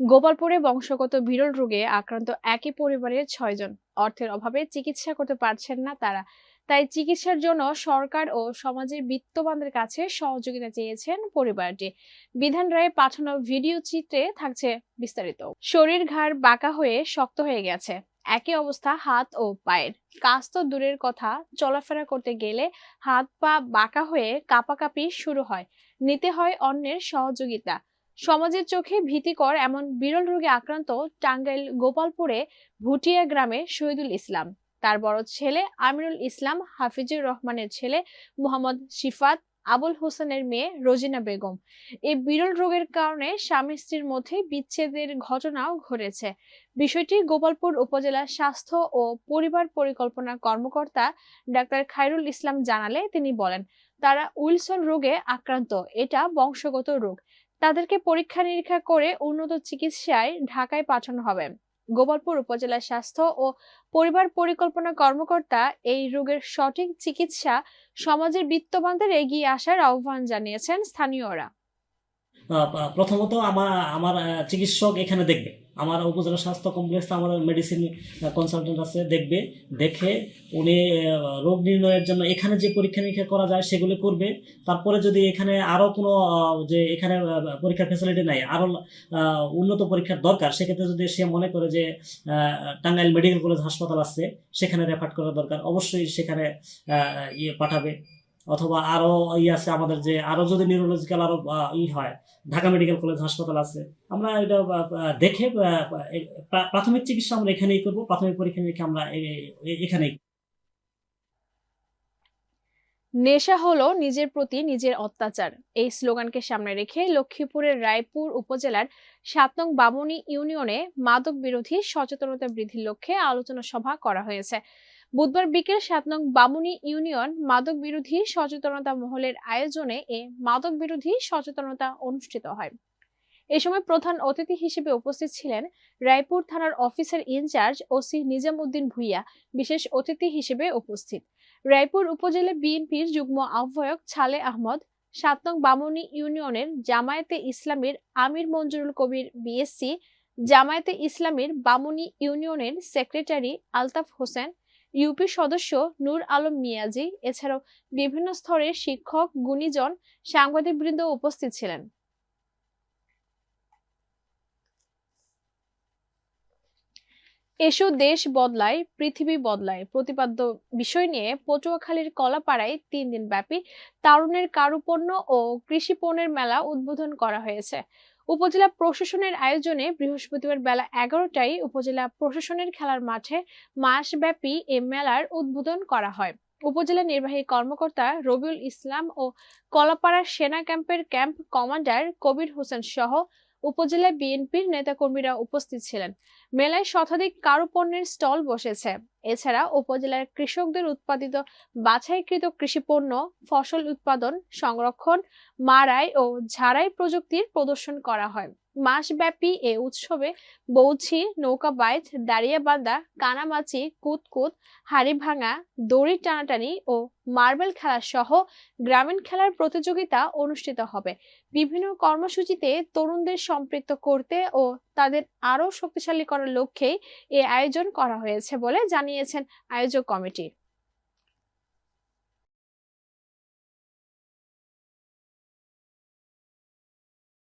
গোপালপুরে বংশগত বিরল রোগে আক্রান্ত একই পরিবারের ছয়জন। অর্থের অভাবে চিকিৎসা করতে পারছেন না তারা। তাই চিকিৎসার জন্য সরকার ও সমাজের বিত্তবানদের কাছে সহযোগিতা চেয়েছেন পরিবারটি। বিধান রায়ে পাঠানো ভিডিও চিত্রে থাকছে বিস্তারিত। শরীর ঘাড় বাঁকা হয়ে শক্ত হয়ে গেছে। একই অবস্থা হাত ও পায়ের। কাজ তো দূরের কথা, চলাফেরা করতে গেলে হাত পা বাঁকা হয়ে কাঁপাকাঁপি শুরু হয়। নিতে হয় অন্যের সহযোগিতা। সমাজের চোখে ভীতিকর এমন বিরল রোগে আক্রান্ত টাঙ্গাইল গোপালপুরে ভুটিয়া গ্রামে শহীদুল ইসলাম। তার বড় ছেলে আমিরুল ইসলাম, হাফিজুর রহমানের ছেলে মোহাম্মদ শিফাত আবুল হোসেনের মেয়ে রোজিনা বেগম। এই বিরল রোগের কারণে স্বামী স্ত্রীর মধ্যে বিচ্ছেদের ঘটনাও ঘটেছে। বিষয়টি গোপালপুর উপজেলা স্বাস্থ্য ও পরিবার পরিকল্পনা কর্মকর্তা ডাক্তার খায়রুল ইসলাম জানালে তিনি বলেন, তারা উইলসন রোগে আক্রান্ত। এটা বংশগত রোগ। তাদেরকে পরীক্ষা নিরীক্ষা করে উন্নত চিকিৎসায় ঢাকায় পাঠানো হবে। গোপালপুর উপজেলা স্বাস্থ্য ও পরিবার পরিকল্পনা কর্মকর্তা এই রোগের সঠিক চিকিৎসা সমাজের বিত্তবানদের এগিয়ে আসার আহ্বান জানিয়েছেন স্থানীয়রা। প্রথমত আমার আমার চিকিৎসক এখানে দেখবে। আমার উপজেলা স্বাস্থ্য কমপ্লেক্স আমার মেডিসিন কনসালটেন্ট আছে, দেখবে, দেখে উনি রোগ নির্ণয়ের জন্য এখানে যে পরীক্ষা নিরীক্ষা করা যায় সেগুলি করবে। তারপরে যদি এখানে আরও কোনো যে এখানে পরীক্ষার ফ্যাসিলিটি নাই আরও উন্নত পরীক্ষার দরকার, সেক্ষেত্রে যদি সে মনে করে যে টাঙ্গাইল মেডিকেল কলেজ হাসপাতাল আছে, সেখানে রেফার করা দরকার, অবশ্যই সেখানে ইয়ে পাঠাবে। অথবা আরও ই আছে আমাদের যে, আরও যদি নিউরোলজিক্যাল আরও ই হয়, ঢাকা মেডিকেল কলেজ হাসপাতাল আছে, আমরা এটা দেখে প্রাথমিক চিকিৎসা আমরা এখানেই করব, প্রাথমিক পরীক্ষা নিরীক্ষা আমরা এখানেই নেশা হলো নিজের প্রতি নিজের অত্যাচার। এই স্লোগানকে সামনে রেখে লক্ষ্মীপুরের রায়পুর উপজেলার সাত নং বামুনি ইউনিয়নে মাদক বিরোধী সচেতনতা বৃদ্ধির লক্ষ্যে আলোচনা সভা করা হয়েছে। বুধবার বিকেল সাত নং বামুনি ইউনিয়ন মাদক বিরোধী সচেতনতা মহলের আয়োজনে এ মাদক বিরোধী সচেতনতা অনুষ্ঠিত হয়। এ সময় প্রধান অতিথি হিসেবে উপস্থিত ছিলেন রায়পুর থানার officer in charge OC Nizam Uddin Bhuiyan, বিশেষ অতিথি হিসেবে উপস্থিত। রায়পুর উপজেলা বিএনপির যুগ্ম আহ্বায়ক ছালে আহমদ, সাত নং বামুনি ইউনিয়নের জামায়াতে ইসলামের আমির মঞ্জুরুল কবির বিএসসি, জামায়াতে ইসলামের বামুনি ইউনিয়নের সেক্রেটারি আলতাফ হোসেন ইউপি সদস্য নূর আলম মিয়াজি, এছাড়াও বিভিন্ন স্তরের শিক্ষক, গুণীজন, সাংবাদিকবৃন্দ উপস্থিত ছিলেন। এসো দেশ বদলায়, পৃথিবী বদলায়। প্রতিপাদ্য বিষয় নিয়ে পটুয়াখালীর কলাপাড়ায় তিন দিন ব্যাপী তারুণের কারুপণ্য ও কৃষি পণ্যের মেলা উদ্বোধন করা হয়েছে। উপজেলা প্রশাসনের আয়োজনে বৃহস্পতিবার বেলা এগারোটায় উপজেলা প্রশাসনের খেলার মাঠে মাসব্যাপী এ মেলার উদ্বোধন করা হয়। উপজেলা নির্বাহী কর্মকর্তা রবিউল ইসলাম ও কলাপাড়া সেনা ক্যাম্পের ক্যাম্প কমান্ডার কবির হোসেন সহ উপজেলা বিএনপির নেতাকর্মীরা উপস্থিত ছিলেন। মেলায় শতাধিক কারুপণ্যের স্টল বসেছে। এছাড়া উপজেলার কৃষকদের উৎপাদিত বাছাইকৃত কৃষিপণ্য ফসল উৎপাদন, সংরক্ষণ মারাই ও ঝাড়াই প্রযুক্তির প্রদর্শন করা হয়। মাসব্যাপী এ উৎসবে বৌছি নৌকা বাইচ দাঁড়িয়াবান্ধা কানামাচি কুতকুত হাড়ি ভাঙা দড়ি টানাটানি ও মার্বেল খেলা সহ গ্রামীণ খেলার প্রতিযোগিতা অনুষ্ঠিত হবে। বিভিন্ন কর্মসূচিতে তরুণদের সম্পৃক্ত করতে ও তাদের আরও শক্তিশালী করার লক্ষ্যেই এ আয়োজন করা হয়েছে বলে জানিয়েছেন আয়োজক কমিটি।